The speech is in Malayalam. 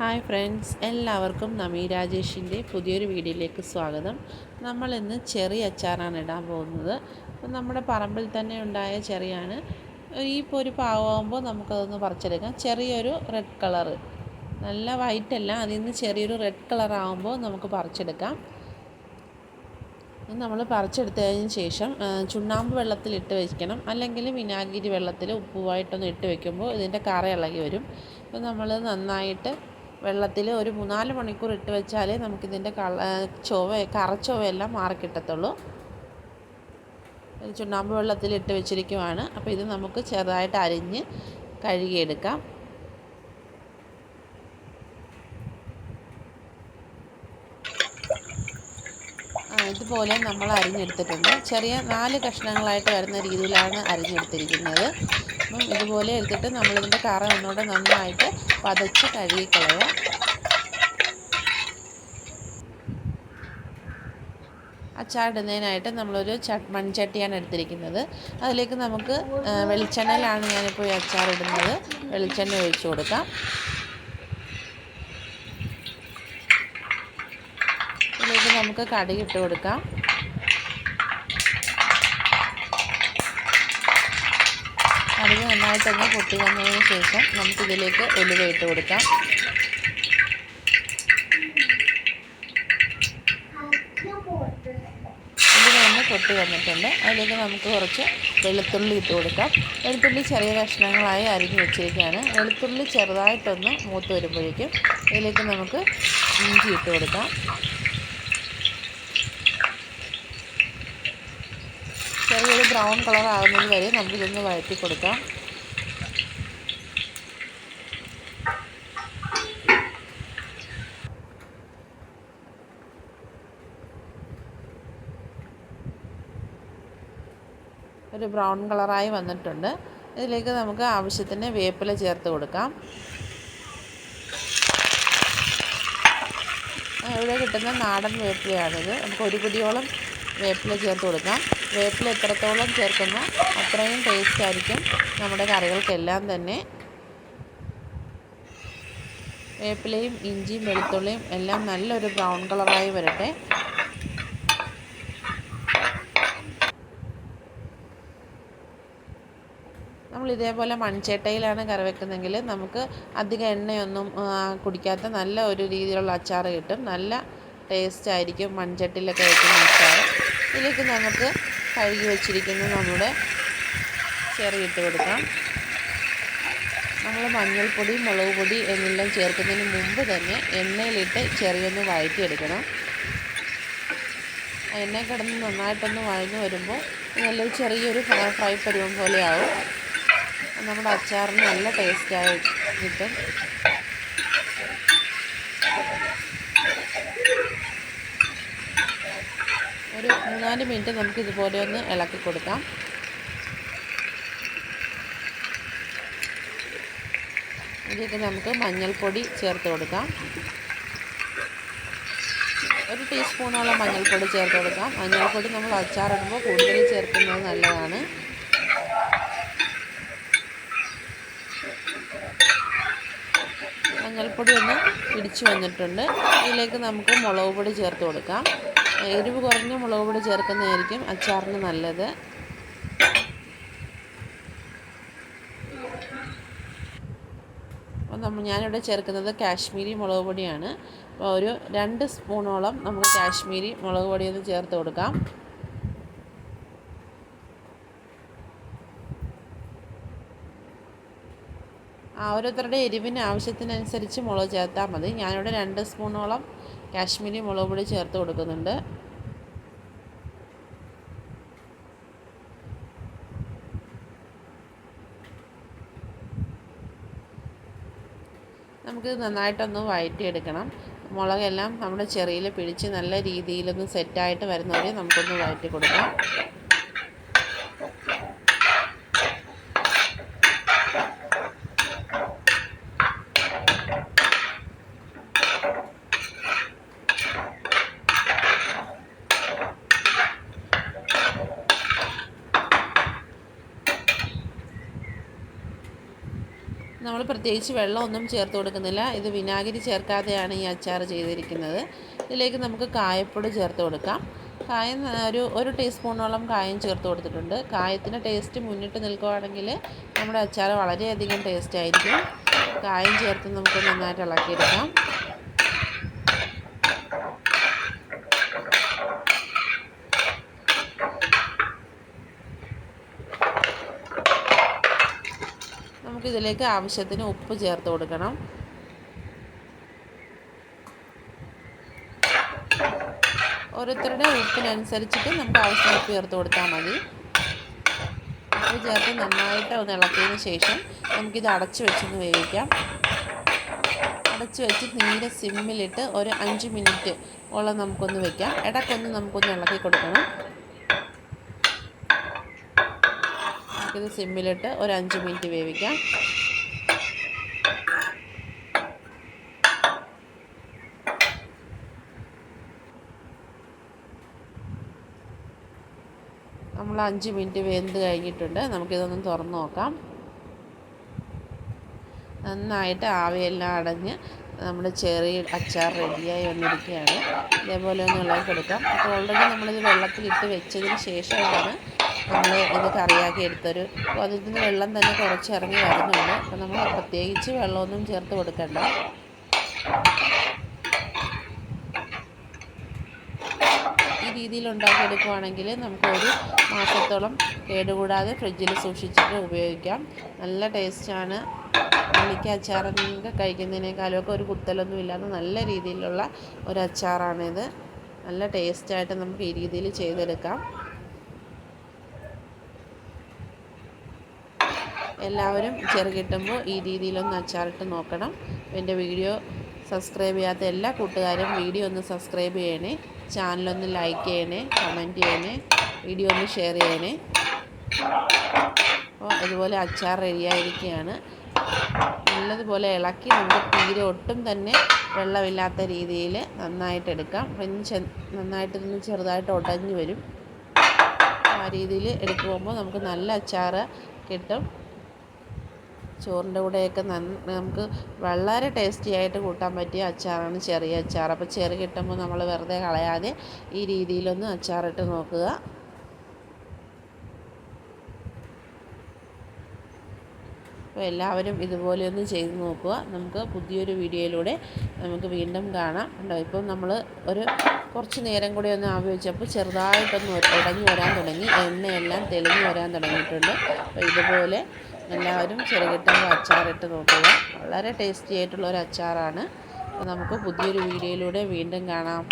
ഹായ് ഫ്രണ്ട്സ് എല്ലാവർക്കും നമി രാജേഷിന്റെ പുതിയൊരു വീഡിയോയിലേക്ക് സ്വാഗതം. നമ്മൾ ഇന്ന് ചെറി അച്ചാറാണ് ഇടാൻ പോകുന്നത്. നമ്മുടെ പറമ്പിൽ തന്നെ ഉണ്ടായ ചെറിയാണ്. ഈ ഒരു പാവമാകുമ്പോൾ നമുക്കതൊന്ന് പറിച്ചെടുക്കാം. ചെറിയൊരു റെഡ് കളറ് നല്ല വൈറ്റ് അല്ല അതിൽ നിന്ന് ചെറിയൊരു റെഡ് കളർ ആകുമ്പോൾ നമുക്ക് പറിച്ചെടുക്കാം. നമ്മൾ പറിച്ചെടുത്തതിന് ശേഷം ചുണ്ണാമ്പ് വെള്ളത്തിൽ ഇട്ട് വെക്കണം. അല്ലെങ്കിൽ വിനാഗിരി വെള്ളത്തിൽ ഉപ്പുമായിട്ടൊന്ന് ഇട്ട് വെക്കുമ്പോൾ ഇതിന്റെ കറ ഇളകി വരും. അപ്പോൾ നമ്മൾ നന്നായിട്ട് വെള്ളത്തിൽ ഒരു മൂന്നാൽ മണിക്കൂർ ഇട്ട് വെച്ചാലേ നമുക്കിതിന്റെ കള ചൊവ കറച്ചൊവയെല്ലാം മാറിക്കിട്ടത്തുള്ളൂ ചുണ്ണാമ്പ് വെള്ളത്തിൽ ഇട്ട് വെച്ചിരിക്കുവാണ്. അപ്പോൾ ഇത് നമുക്ക് ചെറുതായിട്ട് അരിഞ്ഞ് കഴുകിയെടുക്കാം. ഇതുപോലെ നമ്മൾ അരിഞ്ഞെടുത്തിട്ടുണ്ട്. ചെറിയ നാല് കഷ്ണങ്ങളായിട്ട് വരുന്ന രീതിയിലാണ് അരിഞ്ഞെടുത്തിരിക്കുന്നത്. അപ്പം ഇതുപോലെ എടുത്തിട്ട് നമ്മളിതിന്റെ കറ ഒന്നുകൂടെ നന്നായിട്ട് പതച്ച് കഴുകിക്കളയുക അച്ചാടുന്നതിനായിട്ട് നമ്മളൊരു ച മൺചട്ടിയാണ് എടുത്തിരിക്കുന്നത്. അതിലേക്ക് നമുക്ക് വെളിച്ചെണ്ണയിലാണ് ഞാനിപ്പോൾ ഈ അച്ചാറിടുന്നത് വെളിച്ചെണ്ണ ഒഴിച്ചു കൊടുക്കാം. ഇതിലേക്ക് നമുക്ക് കടുക് ഇട്ട് കൊടുക്കാം. കടുക് നന്നായിട്ടൊന്ന് പൊട്ടി വന്നതിന് ശേഷം നമുക്കിതിലേക്ക് ഉലുവ ഇട്ട് കൊടുക്കാം. പൊട്ടി വന്നിട്ടുണ്ട്. അതിലേക്ക് നമുക്ക് കുറച്ച് വെളുത്തുള്ളി ഇട്ട് കൊടുക്കാം. വെളുത്തുള്ളി ചെറിയ കഷ്ണങ്ങളായി അരിഞ്ഞ് വെച്ചിരിക്കുകയാണ്. വെളുത്തുള്ളി ചെറുതായിട്ടൊന്ന് മൂത്ത് വരുമ്പോഴേക്കും ഇതിലേക്ക് നമുക്ക് ഇഞ്ചി ഇട്ട് കൊടുക്കാം. ചെറിയൊരു ബ്രൗൺ കളർ ആകുന്നത് വരെ നമുക്കിതൊന്ന് വഴറ്റി കൊടുക്കാം. ഒരു ബ്രൗൺ കളറായി വന്നിട്ടുണ്ട്. ഇതിലേക്ക് നമുക്ക് ആവശ്യത്തിന് വേപ്പില ചേർത്ത് കൊടുക്കാം. ഇവിടെ കിട്ടുന്ന നാടൻ വേപ്പിലയാണിത്. നമുക്ക് ഒരു പിടിയോളം വേപ്പില ചേർത്ത് കൊടുക്കാം. വേപ്പില എത്രത്തോളം ചേർക്കുന്നോ അത്രയും ടേസ്റ്റ് ആയിരിക്കും നമ്മുടെ കറികൾക്കെല്ലാം തന്നെ. വേപ്പിലയും ഇഞ്ചിയും വെളുത്തുള്ളിയും എല്ലാം നല്ലൊരു ബ്രൗൺ കളറായി വരട്ടെ. നമ്മൾ ഇതേപോലെ മൺചേട്ടയിലാണ് കറി വെക്കുന്നതെങ്കിൽ നമുക്ക് അധികം എണ്ണയൊന്നും കുടിക്കാത്ത നല്ല ഒരു രീതിയിലുള്ള അച്ചാർ കിട്ടും. നല്ല ടേസ്റ്റ് ആയിരിക്കും മൺചട്ടിയിലൊക്കെ വയ്ക്കുന്ന അച്ചാർ ഇതിലേക്ക് നമുക്ക് കഴുകി വെച്ചിരിക്കുന്ന. നമ്മുടെ ചെറിയിട്ട് കൊടുക്കാം. നമ്മൾ മഞ്ഞൾപ്പൊടി മുളക് പൊടി എന്നെല്ലാം ചേർക്കുന്നതിന് മുമ്പ് തന്നെ എണ്ണയിലിട്ട് ചെറിയൊന്ന് വഴറ്റിയെടുക്കണം. എണ്ണ കിടന്ന് നന്നായിട്ടൊന്ന് വഴഞ്ഞു വരുമ്പോൾ നല്ലൊരു ചെറിയൊരു ഫ്രൈ പരുവം പോലെയാവും. നമ്മുടെ അച്ചാറിന് നല്ല ടേസ്റ്റായി കിട്ടും ഒരു മൂന്നാൽ മിനിറ്റ് നമുക്ക് ഇതുപോലെ ഒന്ന് ഇളക്കി കൊടുക്കാം. ഇതിലേക്ക് നമുക്ക് മഞ്ഞൾപ്പൊടി ചേർത്ത് കൊടുക്കാം. ഒരു ടീസ്പൂണോളം മഞ്ഞൾപ്പൊടി ചേർത്ത് കൊടുക്കാം. മഞ്ഞൾപ്പൊടി നമ്മൾ അച്ചാറിടുമ്പോൾ കൂടുതൽ ചേർക്കുന്നത് നല്ലതാണ്. മഞ്ഞൾപ്പൊടി ഒന്ന് പിടിച്ചു വന്നിട്ടുണ്ട്. ഇതിലേക്ക് നമുക്ക് മുളക് പൊടി ചേർത്ത് കൊടുക്കാം. എരിവ് കുറഞ്ഞ മുളക് പൊടി ചേർക്കുന്നതായിരിക്കും അച്ചാറിന് നല്ലത്. അപ്പോൾ നമ്മൾ ഞാനിവിടെ ചേർക്കുന്നത് കാശ്മീരി മുളക് പൊടിയാണ്. അപ്പോൾ ഒരു രണ്ട് സ്പൂണോളം നമുക്ക് കാശ്മീരി മുളക് പൊടി ഒന്ന് ചേർത്ത് കൊടുക്കാം. ഓരോരുത്തരുടെ എരിവിന് ആവശ്യത്തിനനുസരിച്ച് മുളക് ചേർത്താൽ മതി. ഞാനിവിടെ രണ്ട് സ്പൂണോളം കാശ്മീരി മുളക് പൊടി ചേർത്ത് കൊടുക്കുന്നുണ്ട്. നമുക്ക് നന്നായിട്ടൊന്ന് വഴറ്റിയെടുക്കണം മുളകെല്ലാം നമ്മുടെ ചെറിയിൽ പിടിച്ച് നല്ല രീതിയിലൊന്ന് സെറ്റായിട്ട് വരുന്നവരെ നമുക്കൊന്ന് വഴറ്റി കൊടുക്കാം നമ്മൾ പ്രത്യേകിച്ച് വെള്ളമൊന്നും ചേർത്ത് കൊടുക്കുന്നില്ല. ഇത് വിനാഗിരി ചേർക്കാതെയാണ് ഈ അച്ചാർ ചെയ്തിരിക്കുന്നത്. ഇതിലേക്ക് നമുക്ക് കായപ്പൊടി ചേർത്ത് കൊടുക്കാം. കായം ഒരു ഒരു ടീസ്പൂണോളം കായം ചേർത്ത് കൊടുത്തിട്ടുണ്ട്. കായത്തിന്റെ ടേസ്റ്റ് മുന്നിട്ട് നിൽക്കുകയാണെങ്കിൽ നമ്മുടെ അച്ചാർ വളരെയധികം ടേസ്റ്റ് ആയിരിക്കും കായം ചേർത്ത് നമുക്ക് നന്നായിട്ട് ഇളക്കിയെടുക്കാം. നമുക്കിതിലേക്ക് ആവശ്യത്തിന് ഉപ്പ് ചേർത്ത് കൊടുക്കണം. ഓരോരുത്തരുടെ ഉപ്പിനനുസരിച്ചിട്ട് നമുക്ക് ആവശ്യം ഉപ്പ് ചേർത്ത് കൊടുത്താൽ മതി. ഉപ്പ് ചേർത്ത് നന്നായിട്ട് ഒന്ന് ഇളക്കിയതിന് ശേഷം നമുക്കിത് അടച്ച് വെച്ചൊന്ന് വേവിക്കാം. അടച്ച് വെച്ച് നീര് സിമ്മിലിട്ട് ഒരു അഞ്ച് മിനിറ്റ് ഓളം നമുക്കൊന്ന് വെക്കാം. ഇടക്കൊന്ന് നമുക്കൊന്ന് ഇളക്കി കൊടുക്കണം. നമുക്കിത് സിമ്മിലിട്ട് ഒരു അഞ്ച് മിനിറ്റ് വേവിക്കാം. നമ്മൾ അഞ്ച് മിനിറ്റ് വെന്ത് കഴിഞ്ഞിട്ടുണ്ട്. നമുക്കിതൊന്ന് തുറന്ന് നോക്കാം. നന്നായിട്ട് ആവിയെല്ലാം അടഞ്ഞ് നമ്മുടെ ചെറിയ അച്ചാർ റെഡിയായി വന്നിരിക്കുകയാണ്. ഇതേപോലെ ഒന്ന് ഇളക്കിയെടുക്കാം അപ്പോൾ ഓൾറെഡി നമ്മളിത് വെള്ളത്തിലിട്ട് വെച്ചതിന് ശേഷമാണ് നമ്മൾ ഇത് കറിയാക്കി എടുത്തൊരു അപ്പോൾ അതിൽ നിന്ന് വെള്ളം തന്നെ കുറച്ച് ഇറങ്ങി വരുന്നുണ്ട്. അപ്പോൾ നമ്മൾ പ്രത്യേകിച്ച് വെള്ളമൊന്നും ചേർത്ത് കൊടുക്കണ്ട. ഈ രീതിയിൽ ഉണ്ടാക്കിയെടുക്കുവാണെങ്കിൽ നമുക്കൊരു മാസത്തോളം കേടുകൂടാതെ ഫ്രിഡ്ജിൽ സൂക്ഷിച്ചിട്ട് ഉപയോഗിക്കാം. നല്ല ടേസ്റ്റാണ്. ഉള്ളിക്ക അച്ചാറൊക്കെ കഴിക്കുന്നതിനേക്കാളും ഒക്കെ ഒരു കുത്തലൊന്നും ഇല്ലാതെ നല്ല രീതിയിലുള്ള ഒരു അച്ചാറാണിത്. നല്ല ടേസ്റ്റായിട്ട് നമുക്ക് ഈ രീതിയിൽ ചെയ്തെടുക്കാം. എല്ലാവരും ചെറു കിട്ടുമ്പോൾ ഈ രീതിയിലൊന്ന് അച്ചാറിട്ട് നോക്കണം. എന്റെ വീഡിയോ സബ്സ്ക്രൈബ് ചെയ്യാത്ത എല്ലാ കൂട്ടുകാരും വീഡിയോ ഒന്ന് സബ്സ്ക്രൈബ് ചെയ്യണേ. ചാനലൊന്ന് ലൈക്ക് ചെയ്യണേ കമന്റ് ചെയ്യണേ വീഡിയോ ഒന്ന് ഷെയർ ചെയ്യണേ. അപ്പോൾ അതുപോലെ അച്ചാർ റെഡിയായിരിക്കുകയാണ് നല്ലതുപോലെ ഇളക്കി നമുക്ക് തീരെ ഒട്ടും തന്നെ വെള്ളമില്ലാത്ത രീതിയിൽ നന്നായിട്ട് എടുക്കാം. ഫ്രഞ്ച് നന്നായിട്ട് നിന്ന് ചെറുതായിട്ട് ഉടഞ്ഞു വരും. ആ രീതിയിൽ എടുക്കുമ്പോൾ നമുക്ക് നല്ല അച്ചാർ കിട്ടും. ചോറിന്റെ കൂടെയൊക്കെ നമുക്ക് വളരെ ടേസ്റ്റി ആയിട്ട് കൂട്ടാൻ പറ്റിയ അച്ചാറാണ് ചെറിയ അച്ചാർ. അപ്പോൾ ചെറു കിട്ടുമ്പോൾ നമ്മൾ വെറുതെ കളയാതെ ഈ രീതിയിലൊന്ന് അച്ചാറിട്ട് നോക്കുക. അപ്പോൾ എല്ലാവരും ഇതുപോലെ ഒന്ന് ചെയ്ത് നോക്കുക. നമുക്ക് പുതിയൊരു വീഡിയോയിലൂടെ നമുക്ക് വീണ്ടും കാണാം. ഉണ്ടോ ഇപ്പം നമ്മൾ ഒരു കുറച്ച് നേരം കൂടി ഒന്ന് ആവി ചെറുതായിട്ടൊന്ന് ഉടഞ്ഞു വരാൻ തുടങ്ങി. എണ്ണയെല്ലാം തെളിഞ്ഞു വരാൻ തുടങ്ങിയിട്ടുണ്ട്. അപ്പോൾ ഇതുപോലെ എല്ലാവരും ചെറുകിട്ടുമ്പോൾ അച്ചാറിട്ട് നോക്കുക. വളരെ ടേസ്റ്റി ആയിട്ടുള്ള ഒരു അച്ചാറാണ്. അപ്പോൾ നമുക്ക് പുതിയൊരു വീഡിയോയിലൂടെ വീണ്ടും കാണാം.